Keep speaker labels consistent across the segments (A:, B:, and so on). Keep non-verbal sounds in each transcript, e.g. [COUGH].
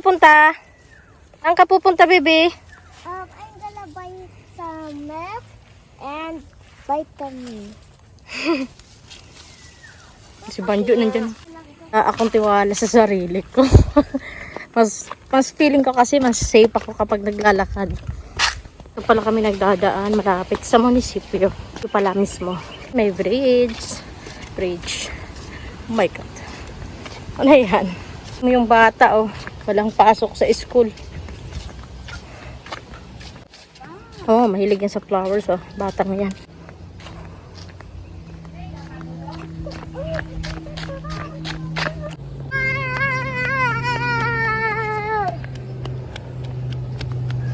A: pupunta? Saan ka pupunta, baby?
B: Um, I'm gonna buy some milk and vitamin. [LAUGHS]
A: Si Banjo nandyan. Ah, akong tiwala sa sarili ko. [LAUGHS] mas, mas feeling ko kasi mas safe ako kapag naglalakad. Ito pala kami nagdadaan malapit sa munisipyo. Ito pala mismo. May bridge. Bridge. Oh my God. Ano yan? Yung bata, oh. Walang pasok sa school. Oh, mahilig yan sa flowers, oh. Batang yan.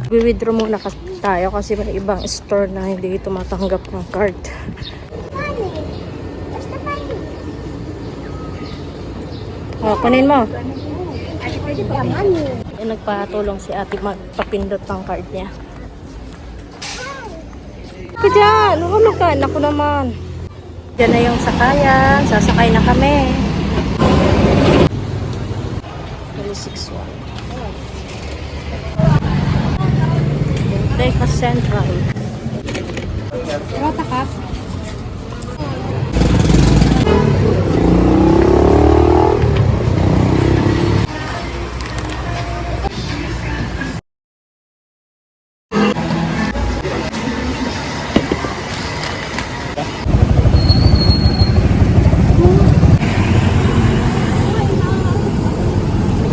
A: Wi-withdraw muna kasi tayo kasi may ibang store na hindi tumatanggap ng card.
B: Money. Where's the money?
A: O, kunin mo. Yung nagpatulong si ate magpapindot ng card niya. Ka dyan! Hulog ka! Naku naman. Diyan na yung sakayan. Sasakay na kami. 361. Teka Central.
C: Rota ka?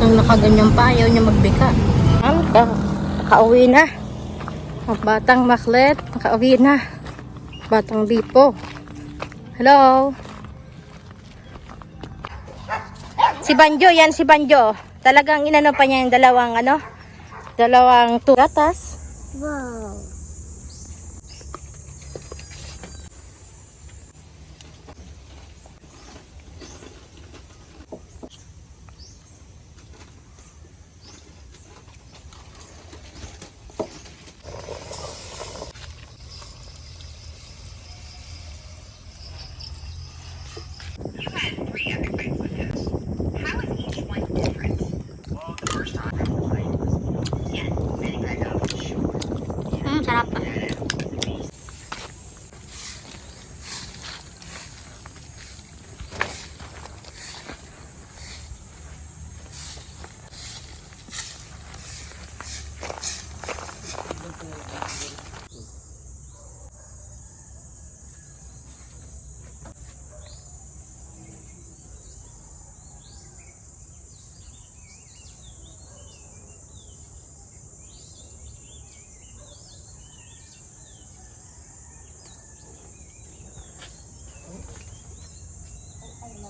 A: Itong nakaganyan pa, ayaw niya magbika. Ka, nakauwi na. Ang batang maklet, nakauwi na. Batang bipo. Hello? Si Banjo, yan si Banjo. Talagang inano pa niya yung dalawang ano? Dalawang turatas.
B: Wow.
D: Mm, sarap.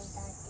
A: 감사합니다.